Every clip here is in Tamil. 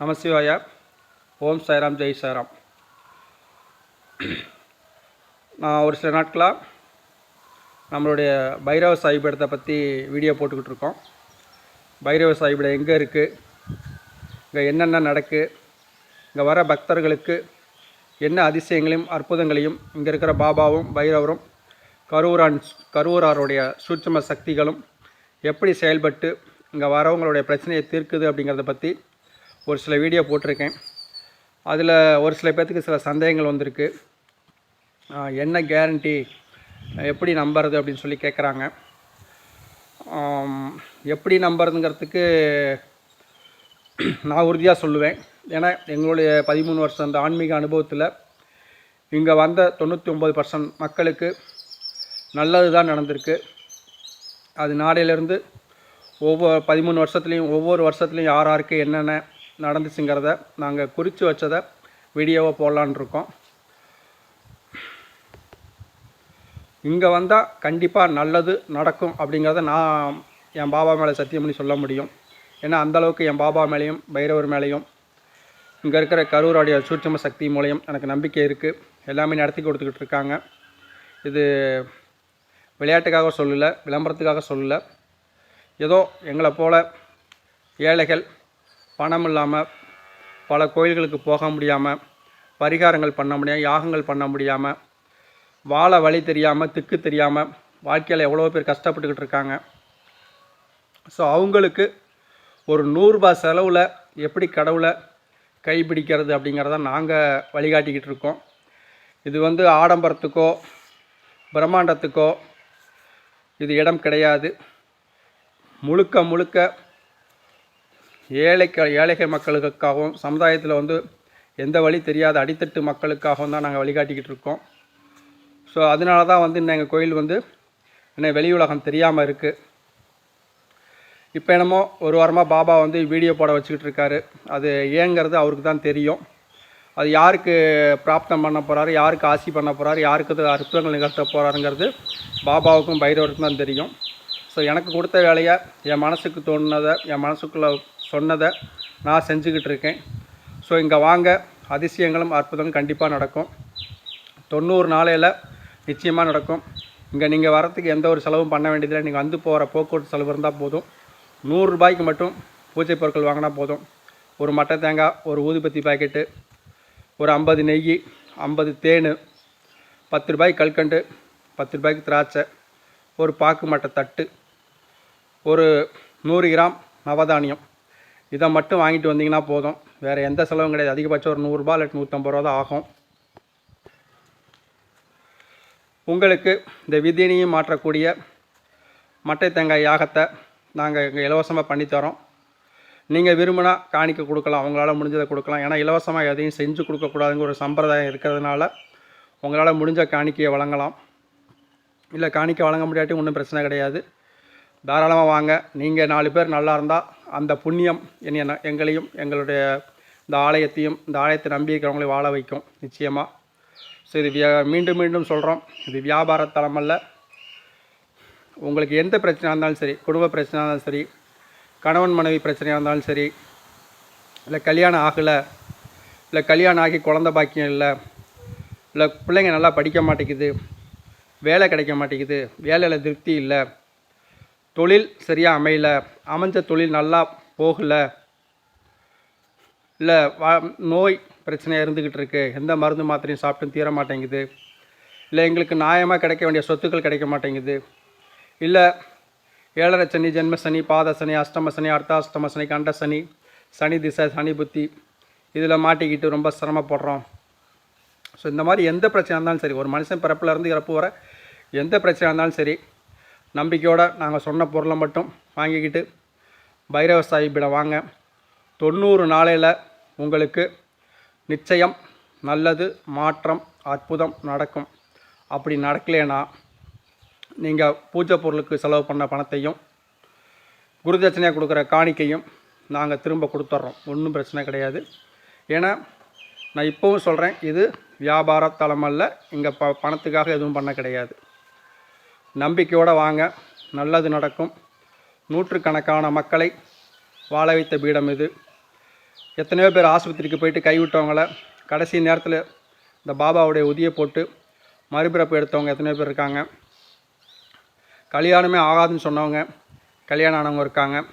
நமசிவாயா ஓம் சாய்ராம். ஜெய் சாய்ராம். நான் ஒரு சில நாட்களாக நம்மளுடைய பைரவ சாஹிபடத்தை பற்றி வீடியோ போட்டுக்கிட்டு இருக்கோம். பைரவ சாஹிபடம் எங்கே இருக்குது இங்கே என்னென்ன நடக்கு? இங்கே வர பக்தர்களுக்கு என்ன அதிசயங்களையும் அற்புதங்களையும் இங்கே இருக்கிற பாபாவும் பைரவரும் கரூரான் கரூராருடைய சூட்சம சக்திகளும் எப்படி செயல்பட்டு இங்கே வரவங்களுடைய பிரச்சனையை தீர்க்குது அப்படிங்கிறத பற்றி ஒரு சில வீடியோ போட்டிருக்கேன். அதில் ஒரு சில பேர்த்துக்கு சில சந்தேகங்கள் வந்திருக்கு. என்ன கேரண்டி எப்படி நம்புறது அப்படின்னு சொல்லி கேட்குறாங்க எப்படி நம்புறதுங்கிறதுக்கு நான் உறுதியாக சொல்லுவேன். ஏன்னா எங்களுடைய பதிமூணு வருஷம் அந்த ஆன்மீக அனுபவத்தில் இங்கே வந்த தொண்ணூற்றி ஒம்பது பர்சன்ட் மக்களுக்கு நல்லது தான் நடந்திருக்கு. அது நாடையிலேருந்து ஒவ்வொரு பதிமூணு வருஷத்துலேயும் ஒவ்வொரு வருஷத்துலையும் யார் யாருக்கு என்னென்ன நடந்துச்சுங்கிறத நாங்கள் குறித்து வச்சதை வீடியோவை போடலான்னு இருக்கோம். இங்கே வந்தால் கண்டிப்பாக நல்லது நடக்கும் அப்படிங்கிறத நான் என் பாபா மேலே சத்தியம் பண்ணி சொல்ல முடியும். ஏன்னா அந்த அளவுக்கு என் பாபா மேலேயும் பைரவர் மேலேயும் இங்கே இருக்கிற கரூரோடைய சூட்சம சக்தி மூலியம் எனக்கு நம்பிக்கை இருக்குது எல்லாமே நடத்தி கொடுத்துக்கிட்டு இருக்காங்க. இது விளையாட்டுக்காக சொல்லலை விளம்பரத்துக்காக சொல்லலை. ஏதோ எங்களை போல ஏழைகள் பணம் இல்லாமல் பல கோயில்களுக்கு போக முடியாமல் பரிகாரங்கள் பண்ண முடியாமல் யாகங்கள் பண்ண முடியாமல் வாழ வழி தெரியாமல் திக்கு தெரியாமல் வாழ்க்கையில் எவ்வளோ பேர் கஷ்டப்பட்டுக்கிட்டு இருக்காங்க. ஸோ அவங்களுக்கு ஒரு நூறுரூபா செலவில் எப்படி கடவுளை கைப்பிடிக்கிறது அப்படிங்கிறத நாங்கள் வழிகாட்டிக்கிட்டு இருக்கோம். இது வந்து ஆடம்பரத்துக்கோ பிரம்மாண்டத்துக்கோ இது இடம் கிடையாது. முழுக்க முழுக்க ஏழைக்க ஏழைகள் மக்களுக்காகவும் சமுதாயத்தில் வந்து எந்த வழி தெரியாத அடித்தட்டு மக்களுக்காகவும் தான் நாங்கள் வழிகாட்டிக்கிட்டு இருக்கோம். ஸோ அதனால தான் வந்து இன்னும் எங்கள் கோயில் வந்து இன்னும் வெளி உலகம் தெரியாமல் இருக்குது இப்போ என்னமோ ஒரு வாரமாக பாபா வந்து வீடியோ போட வச்சுக்கிட்டு இருக்காரு. அது ஏங்கிறது அவருக்கு தான் தெரியும். அது யாருக்கு பிராப்தம் பண்ண போகிறாரு யாருக்கு ஆசி பண்ண போகிறாரு யாருக்கு அது அற்புதங்கள் நிகழ்த்த போகிறாருங்கிறது பாபாவுக்கும் பைரவருக்கும் தான் தெரியும். ஸோ எனக்கு கொடுத்த வேலையை என் மனசுக்கு தோணுனதை என் மனசுக்குள்ளே சொன்னதை நான் செஞ்சுக்கிட்டு இருக்கேன் ஸோ இங்கே வாங்க. அதிசயங்களும் அற்புதங்களும் கண்டிப்பாக நடக்கும். தொண்ணூறு நாளையில் நிச்சயமாக நடக்கும். இங்கே நீங்கள் வரத்துக்கு எந்த ஒரு செலவும் பண்ண வேண்டியதில்லை. நீங்கள் வந்து போகிற போக்குவரத்து செலவு இருந்தால் போதும். நூறுரூபாய்க்கு மட்டும் பூஜை பொருட்கள் வாங்கினா போதும். ஒரு மட்டை தேங்காய் ஒரு ஊதுபத்தி பாக்கெட்டு ஒரு ஐம்பது நெய் ஐம்பது தேன் பத்து ரூபாய்க்கு கல்கண்டு பத்து ரூபாய்க்கு திராட்சை ஒரு பாக்கு மட்டை தட்டு ஒரு நூறு கிராம் நவதானியம். இதை மட்டும் வாங்கிட்டு வந்தீங்கன்னா போதும். வேறு எந்த செலவும் கிடையாது. அதிகபட்சம் ஒரு நூறுரூபா இல்லை நூற்றம்பது ரூபா தான் ஆகும். உங்களுக்கு இந்த விதினியும் மாற்றக்கூடிய மட்டை தேங்காய் யாகத்தை நாங்கள் இங்கே இலவசமாக பண்ணித்தரோம் நீங்கள் விரும்பினா காணிக்க கொடுக்கலாம். உங்களால் முடிஞ்சதை கொடுக்கலாம். ஏன்னா இலவசமாக எதையும் செஞ்சு கொடுக்கக்கூடாதுங்கிற ஒரு சம்பிரதாயம் இருக்கிறதுனால உங்களால் முடிஞ்ச காணிக்கையை வழங்கலாம். இல்லை காணிக்கை வழங்க முடியாட்டி ஒன்றும் பிரச்சனை கிடையாது. தாராளமாக வாங்க. நீங்கள் நாலு பேர் நல்லா இருந்தால் அந்த புண்ணியம் என்னை எங்களையும் எங்களுடைய இந்த ஆலயத்தையும் இந்த ஆலயத்தை நம்பி இருக்கிறவங்களையும் வாழ வைக்கும் நிச்சயமாக ஸோ இது வியா மீண்டும் மீண்டும் சொல்கிறோம் இது வியாபார தலம் அல்ல. உங்களுக்கு எந்த பிரச்சனையாக இருந்தாலும் சரி குடும்ப பிரச்சனையாக இருந்தாலும் சரி கணவன் மனைவி பிரச்சனையாக இருந்தாலும் சரி இல்லை கல்யாணம் ஆகலை இல்லை கல்யாணம் ஆகி குழந்த பாக்கியம் இல்லை இல்லை பிள்ளைங்க நல்லா படிக்க மாட்டேங்குது வேலை கிடைக்க மாட்டேங்குது வேலையில் திருப்தி இல்லை தொழில் சரியாக அமையல. அமைஞ்ச தொழில் நல்லா போகலை. இல்லை நோய் பிரச்சனை இருந்துக்கிட்டு இருக்குது எந்த மருந்து மாத்திரையும் சாப்பிட்டும் தீர மாட்டேங்குது. இல்லை எங்களுக்கு நியாயமாக கிடைக்க வேண்டிய சொத்துக்கள் கிடைக்க மாட்டேங்குது. இல்லை ஏழரை சனி ஜென்ம சனி பாத சனி அஷ்டம சனி அர்த்தாஷ்டம சனி கண்ட சனி சனி திசை சனி புத்தி இதில் மாட்டிக்கிட்டு ரொம்ப சிரமப்படுறோம். ஸோ இந்த மாதிரி எந்த பிரச்சனை இருந்தாலும் சரி ஒரு மனுஷன் பிறப்பில் இருந்து இறப்பு வர எந்த பிரச்சனை இருந்தாலும் சரி நம்பிக்கையோடு நாங்கள் சொன்ன பொருளை மட்டும் வாங்கிக்கிட்டு பைரவ சாஹிப்பிட வாங்க. தொண்ணூறு நாளையில் உங்களுக்கு நிச்சயம் நல்லது மாற்றம் அற்புதம் நடக்கும். அப்படி நடக்கலைன்னா நீங்கள் பூஜை பொருளுக்கு செலவு பண்ண பணத்தையும் குருதட்சணையாக கொடுக்குற காணிக்கையும் நாங்கள் திரும்ப கொடுத்துட்றோம் ஒன்றும் பிரச்சனை கிடையாது. ஏன்னா நான் இப்போவும் சொல்கிறேன் இது வியாபார தலம் அல்ல இங்கே ப பணத்துக்காக எதுவும் பண்ண கிடையாது. நம்பிக்கையோடு வாங்க. நல்லது நடக்கும். நூற்றுக்கணக்கான மக்களை வாழ வைத்த பீடம் இது. எத்தனையோ பேர் ஆஸ்பத்திரிக்கு போயிட்டு கைவிட்டவங்கள கடைசி நேரத்தில் இந்த பாபாவுடைய உதியை போட்டு மறுபிறப்பு எடுத்தவங்க எத்தனையோ பேர் இருக்காங்க. கல்யாணமே ஆகாதுன்னு சொன்னவங்க கல்யாணம் ஆனவங்க இருக்காங்க.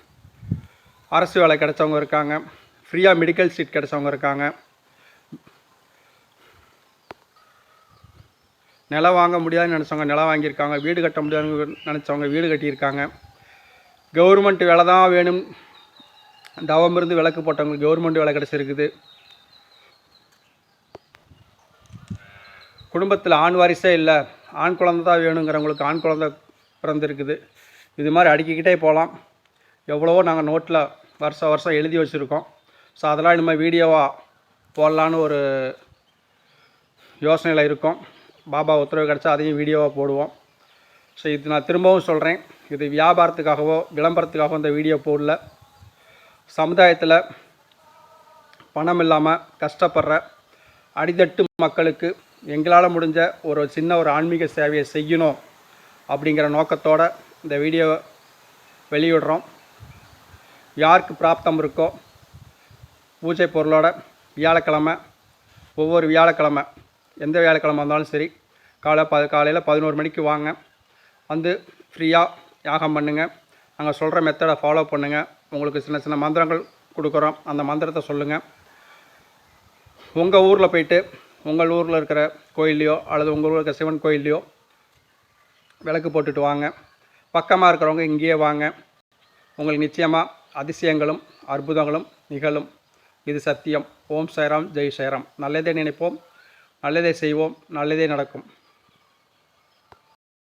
அரசு வேலை கிடைச்சவங்க இருக்காங்க. ஃப்ரீயாக மெடிக்கல் சீட் கிடைச்சவங்க இருக்காங்க. நிலம் வாங்க முடியாதுன்னு நினச்சவங்க நிலம் வாங்கியிருக்காங்க வீடு கட்ட முடியாதுன்னு நினச்சவங்க வீடு கட்டியிருக்காங்க. கவர்மெண்ட் வேலை தான் வேணும். தவம் இருந்து விளக்கு போட்டவங்களுக்கு கவர்மெண்ட் வேலை கிடச்சிருக்குது குடும்பத்தில் ஆண் வாரிசே இல்லை. ஆண் குழந்தை தான் வேணுங்கிறவங்களுக்கு ஆண் குழந்தை பிறந்திருக்குது. இது மாதிரி அடுக்கிக்கிட்டே போகலாம் எவ்வளவோ நாங்கள் நோட்டில் வருஷம் வருஷம் எழுதி வச்சுருக்கோம். ஸோ அதெல்லாம் இனிமேல் வீடியோவாக போடலான்னு ஒரு யோசனையில் இருக்கோம். பாபா உத்தரவு கிடச்சா அதையும் வீடியோவாக போடுவோம். ஸோ இது நான் திரும்பவும் சொல்கிறேன் இது வியாபாரத்துக்காகவோ விளம்பரத்துக்காகவோ இந்த வீடியோ போடல. சமுதாயத்தில் பணம் இல்லாமல் கஷ்டப்படுற அடித்தட்டு மக்களுக்கு எங்களால் முடிஞ்ச ஒரு சின்ன ஒரு ஆன்மீக சேவையை செய்யணும் அப்படிங்கிற நோக்கத்தோடு இந்த வீடியோவை வெளியிடுறோம். யாருக்கு பிராப்தம் இருக்கோ பூஜை பொருளோட வியாழக்கிழமை ஒவ்வொரு வியாழக்கிழமை எந்த வியாழக்கிழமை இருந்தாலும் சரி காலை ப காலையில் பதினோரு மணிக்கு வாங்க. வந்து ஃப்ரீயாக யாகம் பண்ணுங்கள் நாங்கள் சொல்கிற மெத்தடை ஃபாலோ பண்ணுங்கள் உங்களுக்கு சின்ன சின்ன மந்திரங்கள் கொடுக்குறோம். அந்த மந்திரத்தை சொல்லுங்கள் உங்கள் ஊரில் போயிட்டு உங்கள் ஊரில் இருக்கிற கோயில்லையோ அல்லது உங்கள் ஊரில் இருக்கிற சிவன் கோயில்லையோ விளக்கு போட்டுட்டு வாங்க. பக்கமாக இருக்கிறவங்க இங்கேயே வாங்க. உங்களுக்கு நிச்சயமாக அதிசயங்களும் அற்புதங்களும் நிகழும். இது சத்தியம். ஓம் சைராம் ஜெய் சைராம். நல்லதே நினைப்போம் நல்லதே செய்வோம் நல்லதே நடக்கும்.